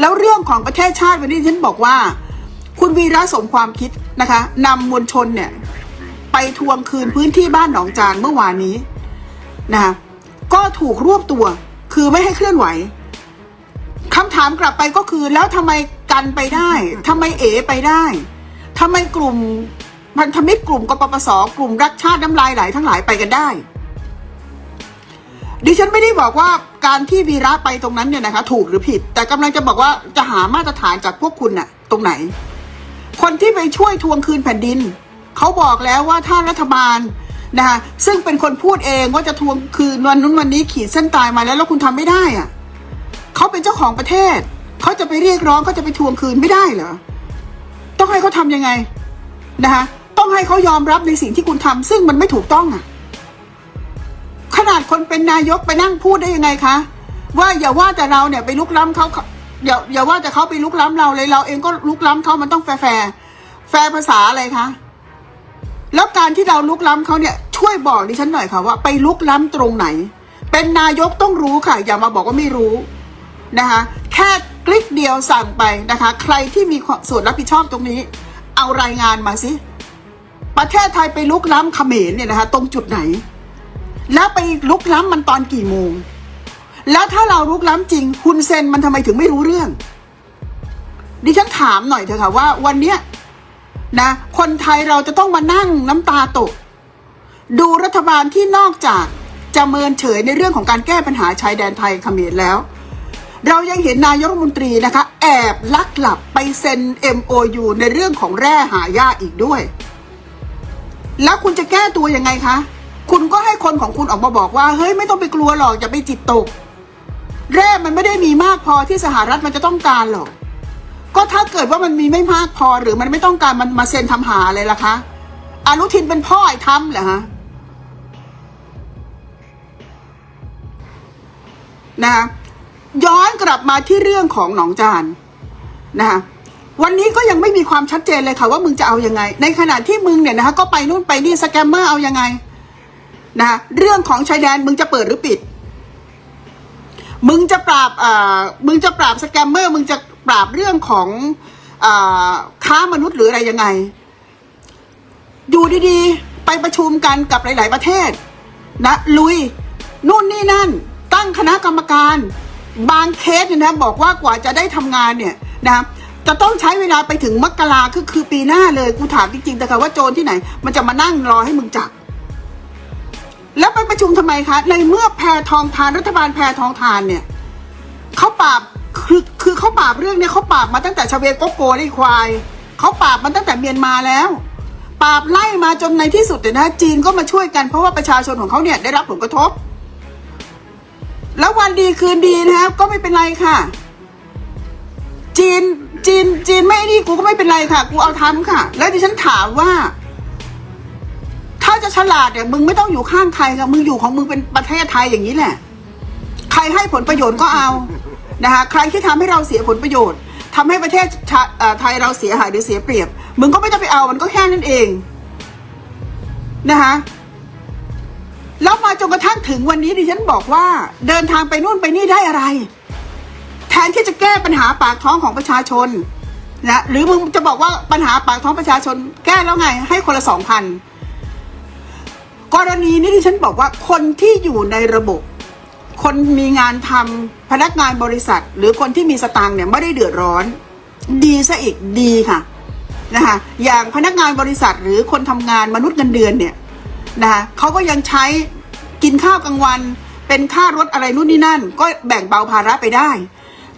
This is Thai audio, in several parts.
แล้วเรื่องของประเทศชาติวันนี้ฉันบอกว่า คุณวีระสมความคิดนะคะนำมวลชนเนี่ย ไปทวงคืนพื้นที่บ้านหนองจานเมื่อวานนี้นะคะก็ถูกรวบตัวคือไม่ให้เคลื่อนไหวคำถามกลับไปก็คือแล้วทำไมกันไปได้ทำไมเอไปได้ทำไมกลุ่มพันธมิตรกลุ่มกปปสกลุ่มรักชาติน้ำลายไหลทั้งหลายไปกันได้ ดิฉันไม่ได้บอกว่า การที่วีระไปตรงนั้นเนี่ยนะคะ ถูกหรือผิด แต่กำลังจะบอกว่าจะหามาตรฐานจากพวกคุณน่ะ ตรงไหน คนที่ไปช่วยทวงคืนแผ่นดินเขาบอกแล้วว่าถ้ารัฐบาลนะคะซึ่งเป็นคนพูดเองว่าจะทวงคืนวันนู้นวันนี้ขีดเส้นตายมาแล้วแล้วคุณทำไม่ได้อะเขาเป็นเจ้าของประเทศเขาจะไปเรียกร้องเขาจะไปทวงคืนไม่ได้เหรอต้องให้เขาทำยังไงนะคะต้องให้เขายอมรับในสิ่งที่คุณทำซึ่งมันไม่ถูกต้องอะ นาดคนเป็นนายกไปนั่งพูดได้ยังไงคะ ว่าอย่าว่าแต่เราเนี่ยไปลุกล้ำเขาอย่าอย่าว่าแต่เขาไปลุกล้ำเราเลยเราเองก็ลุกล้ำเขามันต้องแฟร์แฟร์แฟร์ภาษาอะไรคะแล้วการที่เราลุกล้ำเขาเนี่ยช่วยบอกดิฉันหน่อยค่ะว่าไปลุกล้ำตรงไหน เป็นนายกต้องรู้ค่ะ อย่ามาบอกว่าไม่รู้นะคะแค่คลิกเดียวสั่งไปนะคะ ใครที่มีส่วนรับผิดชอบตรงนี้ เอารายงานมาสิประเทศไทยไปลุกล้ำเขมรเนี่ยนะคะ ตรงจุดไหน แล้วไปลุกล้ำมันตอนกี่โมง แล้วถ้าเราลุกล้ำจริง คุณเซนมันทำไมถึงไม่รู้เรื่อง ดิฉันถามหน่อยเถอะค่ะว่า วันเนี้ยนะ คนไทยเราจะต้องมานั่งน้ำตาตก ดูรัฐบาลที่นอกจากจะเมินเฉยในเรื่องของการแก้ปัญหาชายแดนไทยเขมรแล้ว เรายังเห็นนายกรัฐมนตรีนะคะ แอบลักหลับไปเซ็น MOU ในเรื่องของแร่หายาอีกด้วย แล้วคุณจะแก้ตัวยังไงคะ คุณก็ให้คนของคุณออกมาบอกว่าเฮ้ยไม่ต้องไปกลัวหรอกอย่าไปจิตตก แร่มันไม่ได้มีมากพอที่สหรัฐมันจะต้องการหรอก ก็ถ้าเกิดว่ามันมีไม่มากพอหรือมันไม่ต้องการมันมาเซ็นทำหาเลยล่ะคะอนุทินเป็นพ่อไอ้ทำเหรอฮะนะคะย้อนกลับมาที่เรื่องของหนองจานนะคะวันนี้ก็ยังไม่มีความชัดเจนเลยค่ะว่ามึงจะเอายังไง ในขณะที่มึงเนี่ยนะคะก็ไปนู่นไปนี่สแกมเมอร์เอายังไง นะเรื่องของชายแดนมึงจะเปิดหรือปิด มึงจะปราบอ่ามึงจะปราบสแกมเมอร์ มึงจะปราบเรื่องของอ่าค้ามนุษย์หรืออะไรยังไง อยู่ดีๆ ไปประชุมกันกับหลาย ๆ ประเทศ นะ ลุย นู่นนี่นั่น ตั้งคณะกรรมการ บางเคสเนี่ยนะ บอกว่ากว่าจะได้ทำงานเนี่ยนะจะต้องใช้เวลาไปถึงมกราคือคือปีหน้าเลย กูถามจริงๆแต่ค่ะว่าโจรที่ไหน มันจะมานั่งรอให้มึงจับ ชุมทำไมคะในเมื่อแพทองทานรัฐบาลแพทองทานเนี่ยเขาปราบคือคือเขาปราบเรื่องเนี่ยเขาปราบมาตั้งแต่ชเวโกโกไอ้ควายเขาปราบมันตั้งแต่เมียนมาแล้วปราบไล่มาจนในที่สุดเนี่ยนะจีนก็มาช่วยกันเพราะว่าประชาชนของเขาเนี่ยได้รับผลกระทบ แล้ววันดีคืนดีนะครับก็ไม่เป็นไรค่ะ จีนจีนจีนไม่นี่กูก็ไม่เป็นไรค่ะ กูเอาทำค่ะ แล้วดิฉันถามว่าาจะฉลาดเนี่ยมึงไม่ต้องอยู่ข้างใครค่ะมึงอยู่ของมึงเป็นประเทศไทยอย่างนี้แหละ ใครให้ผลประโยชน์ก็เอานะคะใครที่ทำให้เราเสียผลประโยชน์ทำให้ประเทศไทยเราเสียหายหรือเสียเปรียบ มึงก็ไม่ต้องไปเอามันก็แค่นั้นเองนะคะแล้วมาจนกระทั่งถึงวันนี้ดิฉันบอกว่า เดินทางไปนู่นไปนี่ได้อะไร แทนที่จะแก้ปัญหาปากท้องของประชาชนนะหรือมึงจะบอกว่าปัญหาปากท้องประชาชน แก้แล้วไงให้คนละสองพัน กรณีนี้ที่ฉันบอกว่าคนที่อยู่ในระบบ คนมีงานทำพนักงานบริษัท หรือคนที่มีสตางค์เนี่ยไม่ได้เดือดร้อน ดีซะอีกดีค่ะนะคะอย่างพนักงานบริษัทหรือคนทำงานมนุษย์เงินเดือนเนี่ยนะคะเขาก็ยังใช้กินข้าวกลางวัน เป็นค่ารถอะไรนู่นนี่นั่น ก็แบ่งเบาภาระไปได้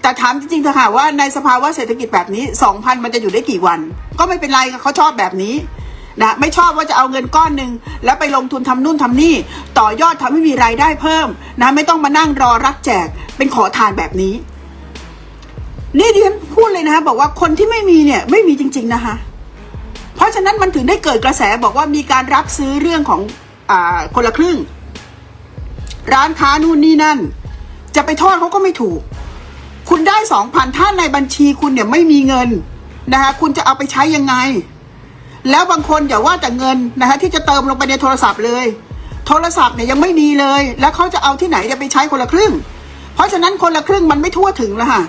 แต่ถามจริงๆเถอะค่ะว่าในสภาวะเศรษฐกิจแบบนี้สองพันมันจะอยู่ได้กี่วัน ก็ไม่เป็นไรเขาชอบแบบนี้ นะไม่ชอบว่าจะเอาเงินก้อนหนึ่งแล้วไปลงทุนทำนู่นทำนี่ ต่อยอดทำให้มีรายได้เพิ่มนะไม่ต้องมานั่งรอรักแจกเป็นขอทานแบบนี้ นี่ดิฉันพูดเลยนะคะบอกว่าคนที่ไม่มีเนี่ยไม่มีจริง ๆนะคะเพราะฉะนั้นมันถึงได้เกิดกระแสบอกว่ามีการรับซื้อเรื่องของอคนละครึ่ง ร้านค้านู่นนี่นั่น จะไปโทษเขาก็ไม่ถูก คุณได้สองพันถ้าในบัญชีคุณเนี่ยไม่มีเงินนะคะคุณจะเอาไปใช้ยังไง แล้วบางคนอย่าว่าแต่เงินนะคะที่จะเติมลงไปในโทรศัพท์เลย โทรศัพท์เนี่ยยังไม่มีเลย แล้วเขาจะเอาที่ไหนจะไปใช้คนละครึ่ง เพราะฉะนั้นคนละครึ่งมันไม่ทั่วถึงแล้วค่ะ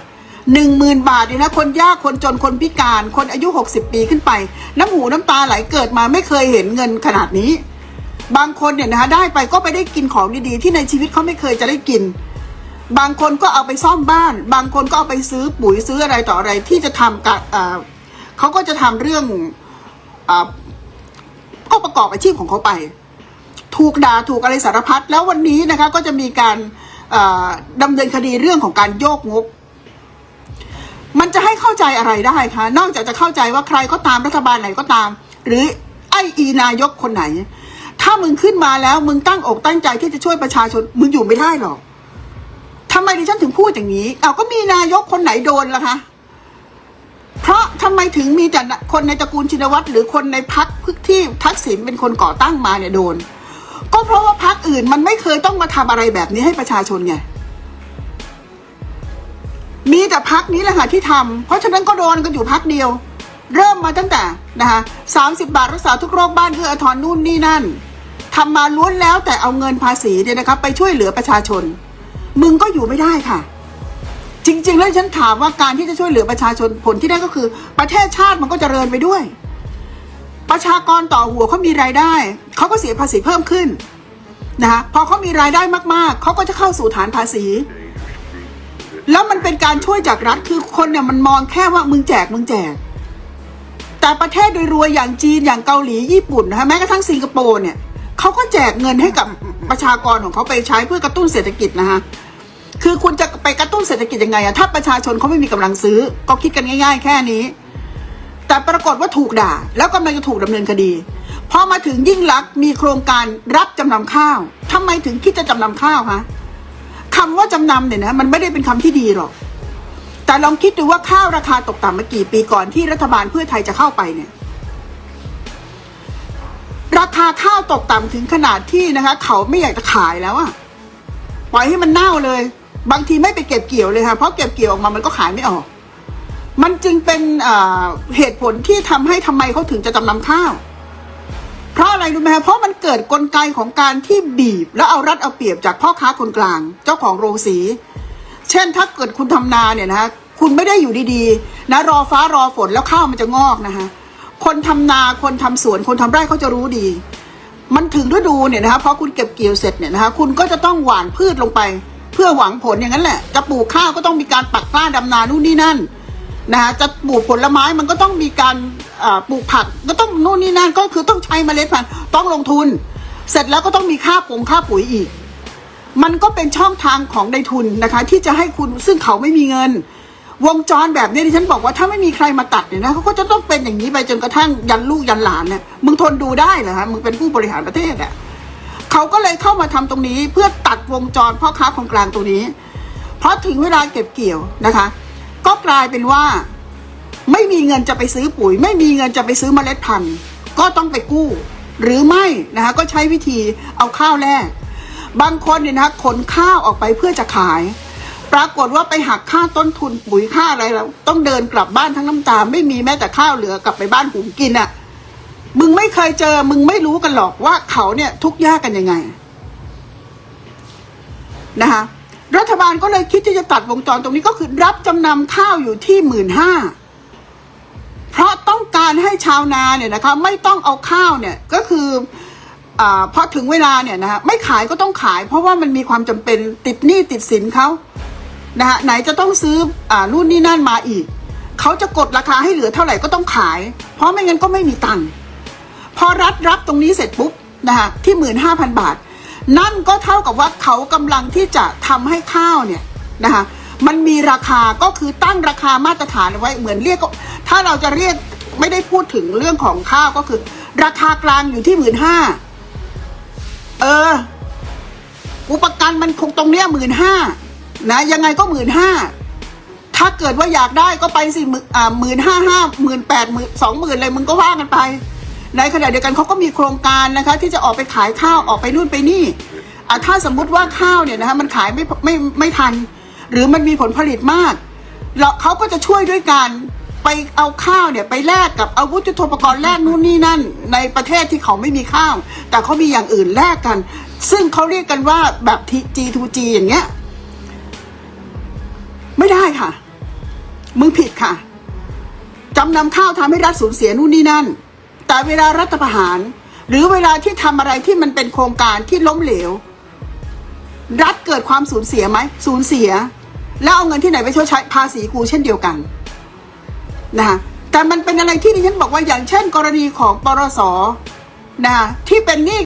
หนึ่งหมื่นบาทเนี่ยนะคนยากคนจนคนพิการคนอายุหกสิบปีขึ้นไป น้ำหูน้ำตาไหลเกิดมาไม่เคยเห็นเงินขนาดนี้ บางคนเนี่ยนะคะได้ไปก็ไปได้กินของดีๆ ที่ในชีวิตเขาไม่เคยจะได้กิน บางคนก็เอาไปซ่อมบ้าน บางคนก็เอาไปซื้อปุ๋ยซื้ออะไรต่ออะไรที่จะทำกับเอ่อเขาก็จะทำเรื่อง ก็ประกอบอาชีพของเขาไป ถูกด่าถูกอะไรสารพัดแล้ววันนี้นะคะ ก็จะมีการดำเนินคดีเรื่องของการโยกงบมันจะให้เข้าใจอะไรได้คะนอกจากจะเข้าใจว่าใครก็ตามรัฐบาลไหนก็ตาม หรือไออีนายกคนไหน ถ้ามึงขึ้นมาแล้วมึงตั้งอกตั้งใจที่จะช่วยประชาชน มึงอยู่ไม่ได้หรอกทำไมดิฉันถึงพูดอย่างนี้เอาก็มีนายกคนไหนโดนล่ะคะ เพราะทำไมถึงมีแต่คนในตระกูลชินวัตรหรือคนในพักที่ทักษิณเป็นคนก่อตั้งมาเนี่ยโดน ก็เพราะว่าพักอื่นมันไม่เคยต้องมาทำอะไรแบบนี้ให้ประชาชนไงมีแต่พักนี้แหละค่ะที่ทำเพราะฉะนั้นก็โดนกันอยู่พักเดียว เริ่มมาตั้งแต่นะคะสามสิบาทรักษาทุกโรคบ้านเอื้ออทรนู่นนี่นั่นทำมาล้วนแล้วแต่เอาเงินภาษีเนี่ยนะคะไปช่วยเหลือประชาชน มึงก็อยู่ไม่ได้ค่ะ จริง ๆ แล้วฉันถามว่าการที่จะช่วยเหลือประชาชนผลที่ได้ก็คือ ประเทศชาติมันก็จเจริญไปด้วย ประชากรต่อหัวเขามีรายได้เขาก็เสียภาษีเพิ่มขึ้นนะคะพอเขามีรายได้มากๆเขาก็จะเข้าสู่ฐานภาษี แล้วมันเป็นการช่วยจากรัฐคือคนเนี่ยมันมองแค่ว่ามึงแจกมึงแจก แต่ประเทศโดยรวยอย่างจีนอย่างเกาหลีญี่ปุ่นนะคะแม้กระทั่งสิงคโปร์เนี่ยเขาก็แจกเงินให้กับประชากรของเขาไปใช้เพื่อกระตุ้นเศรษฐกิจนะคะ คือคุณจะไปกระตุ้นเศรษฐกิจยังไงอะถ้าประชาชนเขาไม่มีกำลังซื้อ ก็คิดกันง่าย ๆ แค่นี้ แต่ปรากฏว่าถูกด่า แล้วกำลังจะถูกดำเนินคดีพอมาถึงยิ่งลักษณ์มีโครงการรับจำนำข้าวทำไมถึงคิดจะจำนำข้าวคะคำว่าจำนำเนี่ยนะมันไม่ได้เป็นคำที่ดีหรอก แต่ลองคิดดูว่าข้าวราคาตกต่ำมากี่ปีก่อนที่รัฐบาลเพื่อไทยจะเข้าไปเนี่ยราคาข้าวตกต่ำถึงขนาดที่นะคะ เขาไม่อยากจะขายแล้วอะปล่อยให้มันเน่าเลย บางทีไม่ไปเก็บเกี่ยวเลยค่ะเพราะเก็บเกี่ยวออกมามันก็ขายไม่ออก มันจึงเป็นเหตุผลที่ทำให้ทำไมเขาถึงจะจำนำข้าว เพราะอะไรรู้ไหมคะเพราะมันเกิดกลไกของการที่บีบ แล้วเอารัดเอาเปรียบจากพ่อค้าคนกลาง เจ้าของโรงสี เช่นถ้าเกิดคุณทำนาเนี่ยนะคะคุณไม่ได้อยู่ดีๆ นะรอฟ้ารอฝนแล้วข้าวมันจะงอกนะคะคนทำนาคนทำสวนคนทำไร่เขาจะรู้ดี มันถึงฤดูเนี่ยนะคะพอคุณเก็บเกี่ยวเสร็จเนี่ยนะคะคุณก็จะต้องหว่านพืชลงไป พื่อหวังผลอย่างนั้นแหละจะปลูกข้าวก็ต้องมีการปักกล้าดำนานู่นนี่นั่นนะคะจะปลูกผลไม้มันก็ต้องมีการปลูกผักก็ต้องนู่นนี่นั่นก็คือต้องใช้เมล็ดพันธุ์ต้องลงทุน เสร็จแล้วก็ต้องมีค่าปงค่าปุ๋ยอีก มันก็เป็นช่องทางของในทุนนะคะ ที่จะให้คุณซึ่งเขาไม่มีเงิน วงจรแบบนี้ที่ฉันบอกว่าถ้าไม่มีใครมาตัดเนี่ยนะเขาก็จะต้องเป็นอย่างนี้ไปจนกระทั่งยันลูกยันหลานเนี่ยมึงทนดูได้เหรอฮะมึงเป็นผู้บริหารประเทศอะ เขาก็เลยเข้ามาทำตรงนี้เพื่อตัดวงจรพ่อค้าคนกลางตรงนี้ เพราะถึงเวลาเก็บเกี่ยวนะคะ ก็กลายเป็นว่า ไม่มีเงินจะไปซื้อปุ๋ย ไม่มีเงินจะไปซื้อเมล็ดพันธุ์ ก็ต้องไปกู้ หรือไม่นะคะก็ใช้วิธีเอาข้าวแลกบางคนเนี่ยนะคะขนข้าวออกไปเพื่อจะขาย ปรากฏว่าไปหักค่าต้นทุนปุ๋ยค่าอะไรแล้ว ต้องเดินกลับบ้านทั้งน้ำตา ไม่มีแม้แต่ข้าวเหลือกลับไปบ้านหุงกินอะ่ะ มึงไม่เคยเจอ มึงไม่รู้กันหรอกว่าเขาเนี่ยทุกข์ยากกันยังไงนะคะรัฐบาลก็เลยคิดที่จะตัดวงจรตรงนี้ก็คือรับจำนำข้าวอยู่ที่หมื่นห้าเพราะต้องการให้ชาวนาเนี่ยนะคะไม่ต้องเอาข้าวเนี่ยก็คืออาพอถึงเวลาเนี่ยนะคะไม่ขายก็ต้องขาย เพราะว่ามันมีความจำเป็นติดหนี้ติดสินเขานะคะไหนจะต้องซื้ออรุ่นนี่นั่นมาอีก เขาจะกดราคาให้เหลือเท่าไหร่ก็ต้องขาย เพราะไม่งั้นก็ไม่มีตังค์ พอรัฐรับตรงนี้เสร็จปุ๊บนะคะที่หมื่นห้าพันบาท นั่นก็เท่ากับว่าเขากำลังที่จะทำให้ข้าวเนี่ยนะคะมันมีราคาก็คือตั้งราคามาตรฐานไว้เหมือนเรียก ถ้าเราจะเรียกไม่ได้พูดถึงเรื่องของข้าวก็คือ ราคากลางอยู่ที่หมื่นห้าเออ อุปกันมันคงตรงเนี้ยหมื่นห้านะยังไงก็หมื่นห้าถ้าเกิดว่าอยากได้ก็ไปสิหมื่นหมื่นห้าห้าหมื่นแปดหมื่นสองหมื่นเลยมึงก็ว่ากันไป ในขณะเดียวกันเขาก็มีโครงการนะคะ ที่จะออกไปขายข้าวออกไปนู่นไปนี่ถ้าสมมุติว่าข้าวเนี่ยนะคะมันขายไม่ไม่ไม่ทัน หรือมันมีผลผลิตมากแล้วเขาก็จะช่วยด้วยการไปเอาข้าวเนี่ยไปแลกกับอาวุธยุทโธปกรณ์แลกนู่นนี่นั่น ในประเทศที่เขาไม่มีข้าว แต่เขามีอย่างอื่นแลกกัน ซึ่งเขาเรียกกันว่าแบบ G2G อย่างเงี้ย ไม่ได้ค่ะ มึงผิดค่ะจำนำข้าวทำให้รัฐสูญเสียนู่นนี่นั่น แต่เวลารัฐประหาร หรือเวลาที่ทำอะไรที่มันเป็นโครงการที่ล้มเหลว รัฐเกิดความสูญเสียไหมสูญเสีย แล้วเอาเงินที่ไหนไปชดใช้ภาษีกูเช่นเดียวกันนะคะแต่มันเป็นอะไรที่ดิฉันบอกว่าอย่างเช่น กรณีของปรสนะคะที่เป็นหนี้